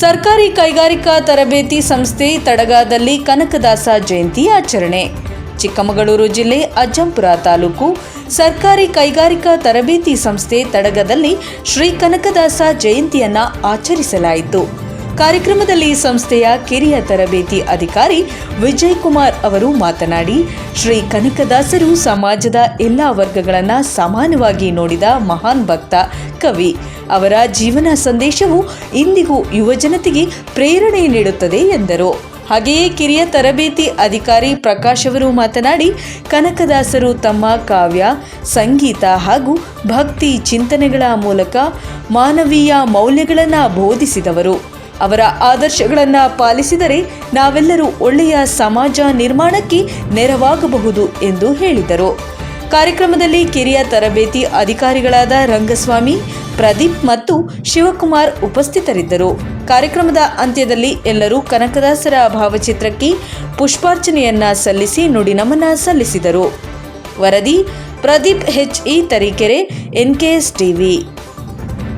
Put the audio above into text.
ಸರ್ಕಾರಿ ಕೈಗಾರಿಕಾ ತರಬೇತಿ ಸಂಸ್ಥೆ ತಡಗಾದಲ್ಲಿ ಕನಕದಾಸ ಜಯಂತಿ ಆಚರಣೆ. ಚಿಕ್ಕಮಗಳೂರು ಜಿಲ್ಲೆ ಅಜ್ಜಂಪುರ ತಾಲೂಕು ಸರ್ಕಾರಿ ಕೈಗಾರಿಕಾ ತರಬೇತಿ ಸಂಸ್ಥೆ ತಡಗದಲ್ಲಿ ಶ್ರೀ ಕನಕದಾಸ ಜಯಂತಿಯನ್ನ ಆಚರಿಸಲಾಯಿತು. ಕಾರ್ಯಕ್ರಮದಲ್ಲಿ ಸಂಸ್ಥೆಯ ಕಿರಿಯ ತರಬೇತಿ ಅಧಿಕಾರಿ ವಿಜಯ್ ಕುಮಾರ್ ಅವರು ಮಾತನಾಡಿ, ಶ್ರೀ ಕನಕದಾಸರು ಸಮಾಜದ ಎಲ್ಲ ವರ್ಗಗಳನ್ನು ಸಮಾನವಾಗಿ ನೋಡಿದ ಮಹಾನ್ ಭಕ್ತ, ಕವಿ. ಅವರ ಜೀವನ ಸಂದೇಶವು ಇಂದಿಗೂ ಯುವಜನತೆಗೆ ಪ್ರೇರಣೆ ನೀಡುತ್ತದೆ ಎಂದರು. ಹಾಗೆಯೇ ಕಿರಿಯ ತರಬೇತಿ ಅಧಿಕಾರಿ ಪ್ರಕಾಶ್ ಅವರು ಮಾತನಾಡಿ, ಕನಕದಾಸರು ತಮ್ಮ ಕಾವ್ಯ, ಸಂಗೀತ ಹಾಗೂ ಭಕ್ತಿ ಚಿಂತನೆಗಳ ಮೂಲಕ ಮಾನವೀಯ ಮೌಲ್ಯಗಳನ್ನು ಬೋಧಿಸಿದವರು. ಅವರ ಆದರ್ಶಗಳನ್ನು ಪಾಲಿಸಿದರೆ ನಾವೆಲ್ಲರೂ ಒಳ್ಳೆಯ ಸಮಾಜ ನಿರ್ಮಾಣಕ್ಕೆ ನೆರವಾಗಬಹುದು ಎಂದು ಹೇಳಿದರು. ಕಾರ್ಯಕ್ರಮದಲ್ಲಿ ಕಿರಿಯ ತರಬೇತಿ ಅಧಿಕಾರಿಗಳಾದ ರಂಗಸ್ವಾಮಿ, ಪ್ರದೀಪ್ ಮತ್ತು ಶಿವಕುಮಾರ್ ಉಪಸ್ಥಿತರಿದ್ದರು. ಕಾರ್ಯಕ್ರಮದ ಅಂತ್ಯದಲ್ಲಿ ಎಲ್ಲರೂ ಕನಕದಾಸರ ಭಾವಚಿತ್ರಕ್ಕೆ ಪುಷ್ಪಾರ್ಚನೆಯನ್ನ ಸಲ್ಲಿಸಿ ನುಡಿನಮನ ಸಲ್ಲಿಸಿದರು. ವರದಿ Pradeep H E Tarikere, NKS TV.